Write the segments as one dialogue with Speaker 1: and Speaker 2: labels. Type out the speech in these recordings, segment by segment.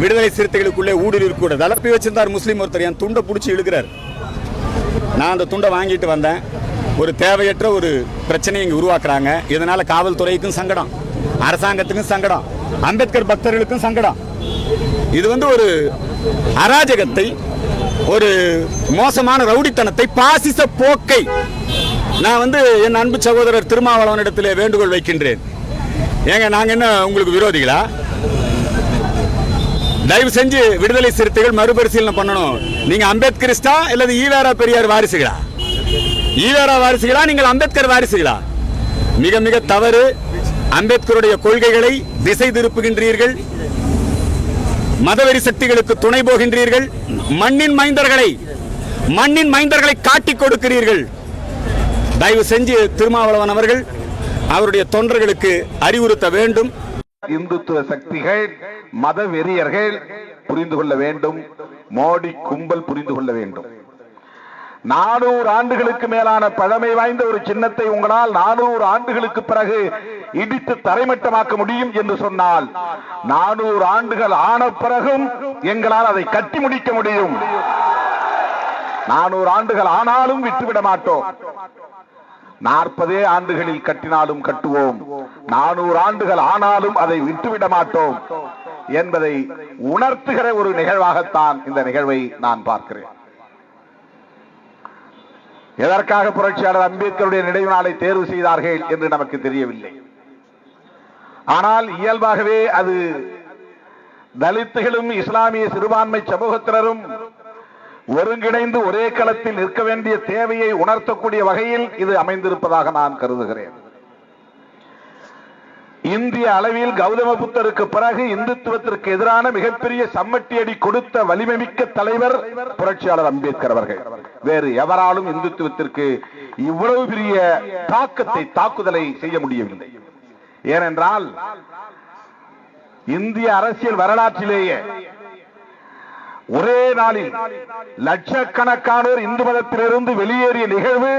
Speaker 1: விடுதலை சிறுத்தைகளுக்குள்ளே ஊடுருவி கூட தலப்பி வச்சிருந்தார் முஸ்லீம் ஒருத்தர். என் துண்டை பிடிச்சி இழுக்கிறார். நான் அந்த துண்டை வாங்கிட்டு வந்தேன். ஒரு தேவையற்ற ஒரு பிரச்சனையை இங்கே உருவாக்குறாங்க. இதனால் காவல்துறைக்கும் சங்கடம். அரசாங்கத்துக்கும் சங்கடம். அம்பேத்கர் பக்தர்களுக்கும் சங்கடம். இது வந்து ஒரு அராஜகத்தை ஒரு மோசமான ரவுடித்தனத்தை பாசிச போக்கை நான் வந்து என் அன்பு சகோதரர் திருமாவளவனிடத்திலே வேண்டுகோள் வைக்கின்றேன். ஏங்க நாங்கள் என்ன உங்களுக்கு விரோதிகளா? தயவு செஞ்சு விடுதலை சிறுத்தைகள் மறுபரிசீலனை பண்ணணும். நீங்க அம்பேத்கரிஸ்டா இல்லது ஈவேரா பெரியார் வாரிசுகளா? ஈவேரா வாரிசுகளா? நீங்கள் அம்பேத்கர் வாரிசுகளா? மிக மிக தவறு. அம்பேத்கருடைய கொள்கைகளை திசை திருப்புகின்றீர்கள். மதவெறி சக்திகளுக்கு துணை போகின்றீர்கள். மண்ணின் மைந்தர்களை மண்ணின் மைந்தர்களை காட்டிக் கொடுக்கிறீர்கள். தயவு செஞ்சு திருமாவளவன் அவர்கள் அவருடைய தொண்டர்களுக்கு அறிவுறுத்த வேண்டும்.
Speaker 2: இந்துத்துவ சக்திகள் மத வெறியர்கள் புரிந்து கொள்ள வேண்டும். மோடி கும்பல் புரிந்து கொள்ள வேண்டும். நானூறு ஆண்டுகளுக்கு மேலான பழமை வாய்ந்த ஒரு சின்னத்தை உங்களால் நானூறு ஆண்டுகளுக்கு பிறகு இடித்து தரைமட்டமாக்க முடியும் என்று சொன்னால் நானூறு ஆண்டுகள் ஆன பிறகும் எங்களால் அதை கட்டி முடிக்க முடியும். நானூறு ஆண்டுகள் ஆனாலும் விட்டுவிட மாட்டோம். நாற்பதே ஆண்டுகளில் கட்டினாலும் கட்டுவோம். நானூறு ஆண்டுகள் ஆனாலும் அதை விட்டுவிட மாட்டோம். என்பதை உணர்த்துகிற ஒரு நிகழ்வாகத்தான் இந்த நிகழ்வை நான் பார்க்கிறேன். எதற்காக புரட்சியாளர் அம்பேத்கருடைய நினைவு நாளை தேர்வு செய்தார்கள் என்று நமக்கு தெரியவில்லை. ஆனால் இயல்பாகவே அது தலித்துகளும் இஸ்லாமிய சிறுபான்மை சமூகத்தினரும் ஒருங்கிணைந்து ஒரே களத்தில் நிற்க வேண்டிய தேவையை உணர்த்தக்கூடிய வகையில் இது அமைந்திருப்பதாக நான் கருதுகிறேன். இந்திய அளவில் கௌதம புத்தருக்கு பிறகு இந்துத்துவத்திற்கு எதிரான மிகப்பெரிய சம்மட்டியடி கொடுத்த வலிமைமிக்க தலைவர் புரட்சியாளர் அம்பேத்கர் அவர்கள். வேறு எவராலும் இந்துத்துவத்திற்கு இவ்வளவு பெரிய தாக்கத்தை தாக்குதலை செய்ய முடியவில்லை. ஏனென்றால் இந்திய அரசியல் வரலாற்றிலேயே ஒரே நாளில் லட்சக்கணக்கானோர் இந்து மதத்திலிருந்து வெளியேறிய நிகழ்வு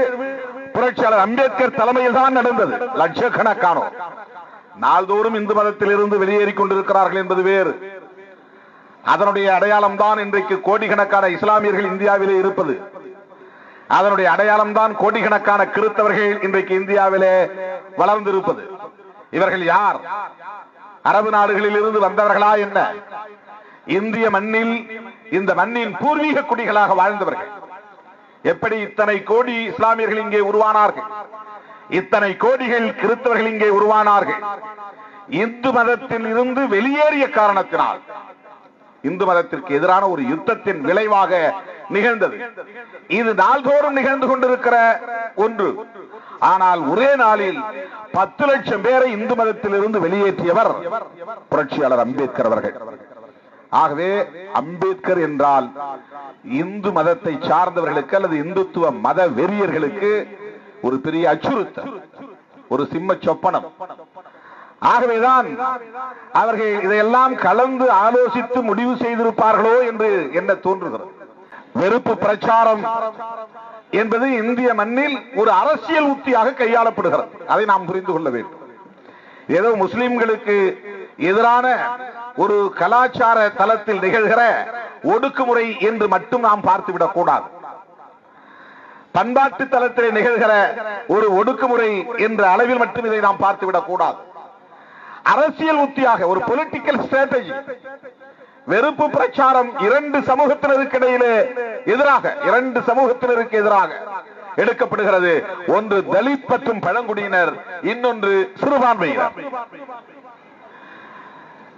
Speaker 2: புரட்சியாளர் அம்பேத்கர் தலைமையில் தான் நடந்தது. லட்சக்கணக்கானோர். நாள்தோறும் இந்து மதத்திலிருந்து வெளியேறிக் கொண்டிருக்கிறார்கள் என்பது வேறு. அதனுடைய அடையாளம் தான் இன்றைக்கு கோடிக்கணக்கான இஸ்லாமியர்கள் இந்தியாவிலே இருப்பது. அதனுடைய அடையாளம் தான் கோடிக்கணக்கான கிறிஸ்தவர்கள் இன்றைக்கு இந்தியாவிலே வளர்ந்திருப்பது. இவர்கள் யார்? அரபு நாடுகளில் இருந்து வந்தவர்களா என்ன? இந்திய மண்ணில் இந்த மண்ணின் பூர்வீக குடிகளாக வாழ்ந்தவர்கள். எப்படி இத்தனை கோடி இஸ்லாமியர்கள் இங்கே உருவானார்கள்? இத்தனை கோடிகள் கிறிஸ்தவர்கள் இங்கே உருவானார்கள். இந்து மதத்தில் இருந்து வெளியேறிய காரணத்தினால் இந்து மதத்திற்கு எதிரான ஒரு யுத்தத்தின் விளைவாக நிகழ்ந்தது. இது நாள்தோறும் நிகழ்ந்து கொண்டிருக்கிற ஒன்று. ஆனால் ஒரே நாளில் பத்து லட்சம் பேரை இந்து மதத்தில் இருந்து வெளியேற்றியவர் புரட்சியாளர் அம்பேத்கர் அவர்கள். ஆகவே அம்பேத்கர் என்றால் இந்து மதத்தை சார்ந்தவர்களுக்கு அல்லது இந்துத்துவ மத வெறியர்களுக்கு ஒரு பெரிய அச்சுறுத்தல் ஒரு சிம்ம சொப்பனம். ஆகவேதான் அவர்கள் இதையெல்லாம் கலந்து ஆலோசித்து முடிவு செய்திருப்பார்களோ என்று என்ன தோன்றுகிறது? வெறுப்பு பிரச்சாரம் என்பது இந்திய மண்ணில் ஒரு அரசியல் உத்தியாக கையாளப்படுகிறது. அதை நாம் புரிந்து கொள்ள வேண்டும். ஏதோ முஸ்லிம்களுக்கு எதிரான ஒரு கலாச்சார தளத்தில் நிகழ்கிற ஒடுக்குமுறை என்று மட்டும் நாம் பார்த்துவிடக் கூடாது. பண்பாட்டு தளத்தில் நிகழ்கிற ஒரு ஒடுக்குமுறை என்ற அளவில் மட்டும் இதை நாம் பார்த்துவிடக் கூடாது. அரசியல் உத்தியாக ஒரு பொலிட்டிக்கல் ஸ்ட்ராட்டஜி வெறுப்பு பிரச்சாரம் இரண்டு சமூகத்தினருக்கு இடையிலே எதிராக இரண்டு சமூகத்தினருக்கு எதிராக எடுக்கப்படுகிறது. ஒன்று தலித் மற்றும் பழங்குடியினர் இன்னொன்று சிறுபான்மையினர்.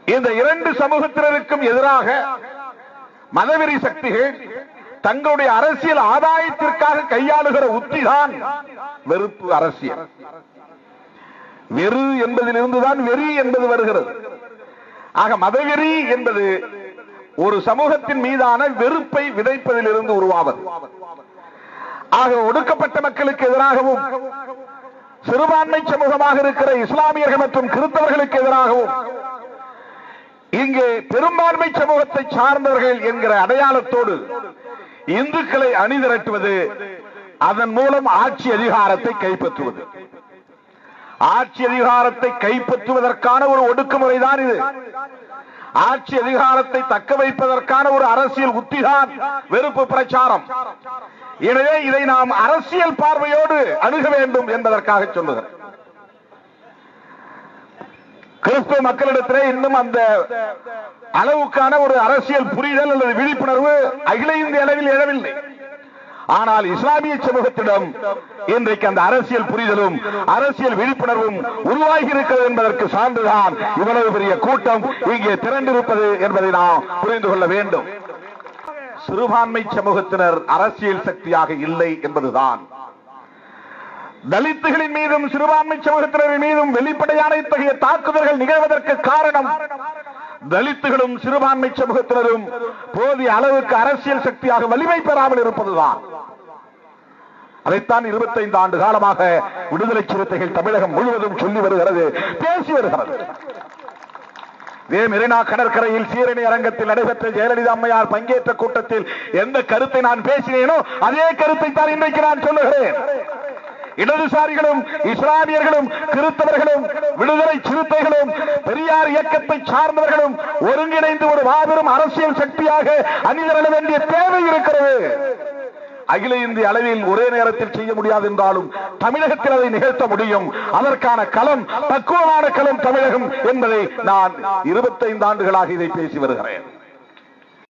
Speaker 2: இந்த இரண்டு சமூகத்தினருக்கும் எதிராக மதவெறி சக்திகள் தங்களுடைய அரசியல் ஆதாயத்திற்காக கையாளுகிற உத்திதான் வெறுப்பு அரசியல். வெறு என்பதிலிருந்துதான் வெறி என்பது வருகிறது. ஆக மதவெறி என்பது ஒரு சமூகத்தின் மீதான வெறுப்பை விதைப்பதிலிருந்து உருவாவது. ஆக ஒடுக்கப்பட்ட மக்களுக்கு எதிராகவும் சிறுபான்மை சமூகமாக இருக்கிற இஸ்லாமியர்கள் மற்றும் கிறிஸ்தவர்களுக்கு எதிராகவும் இங்கே பெரும்பான்மை சமூகத்தை சார்ந்தவர்கள் என்கிற அடையாளத்தோடு இந்துக்களை அணிதிரட்டுவது அதன் மூலம் ஆட்சி அதிகாரத்தை கைப்பற்றுவது. ஆட்சி அதிகாரத்தை கைப்பற்றுவதற்கான ஒரு ஒடுக்குமுறை தான் இது. ஆட்சி அதிகாரத்தை தக்க வைப்பதற்கான ஒரு அரசியல் உத்திதான் வெறுப்பு பிரச்சாரம். எனவே இதை நாம் அரசியல் பார்வையோடு அணுக வேண்டும் என்பதற்காக சொல்லுகிறேன். கிறிஸ்துவ மக்களிடத்திலே இன்னும் அந்த அளவுக்கான ஒரு அரசியல் புரிதல் அல்லது விழிப்புணர்வு அகில இந்திய அளவில் எழவில்லை. ஆனால் இஸ்லாமிய சமூகத்திடம் இன்றைக்கு அந்த அரசியல் புரிதலும் அரசியல் விழிப்புணர்வும் உருவாகி இருக்கிறது என்பதற்கு சான்றுதான் இவ்வளவு பெரிய கூட்டம் இங்கே திரண்டிருப்பது என்பதை நாம் புரிந்து கொள்ள வேண்டும். சிறுபான்மை சமூகத்தினர் அரசியல் சக்தியாக இல்லை என்பதுதான். தலித்துகளின் மீதும் சிறுபான்மை சமூகத்தினரின் மீதும் வெளிப்படையான இத்தகைய தாக்குதல்கள் நிகழ்வதற்கு காரணம் தலித்துகளும் சிறுபான்மை சமூகத்தினரும் போதிய அளவுக்கு அரசியல் சக்தியாக வலிமை பெறாமல் இருப்பதுதான். அதைத்தான் 25 ஆண்டு காலமாக விடுதலை சிறுத்தைகள் தமிழகம் முழுவதும் சொல்லி வருகிறது பேசி வருகிறது. இதே மெரினா கடற்கரையில் சீரணி அரங்கத்தில் நடைபெற்ற ஜெயலலிதா அம்மையார் பங்கேற்ற கூட்டத்தில் எந்த கருத்தை நான் பேசினேனோ அதே கருத்தை தான் இன்றைக்கு நான் சொல்லுகிறேன். இடதுசாரிகளும் இஸ்லாமியர்களும் கிறிஸ்தவர்களும் விடுதலை சிறுத்தைகளும் பெரியார் இயக்கத்தை சார்ந்தவர்களும் ஒருங்கிணைந்து ஒரு மாபெரும் அரசியல் சக்தியாக அணிதிரள வேண்டிய தேவை இருக்கிறது. அகில இந்திய அளவில் ஒரே நேரத்தில் செய்ய முடியாது என்றாலும் தமிழகத்தில் அதை நிகழ்த்த முடியும். அதற்கான களம் பக்குவமான களம் தமிழகம் என்பதை நான் 25 ஆண்டுகளாக இதை பேசி வருகிறேன்.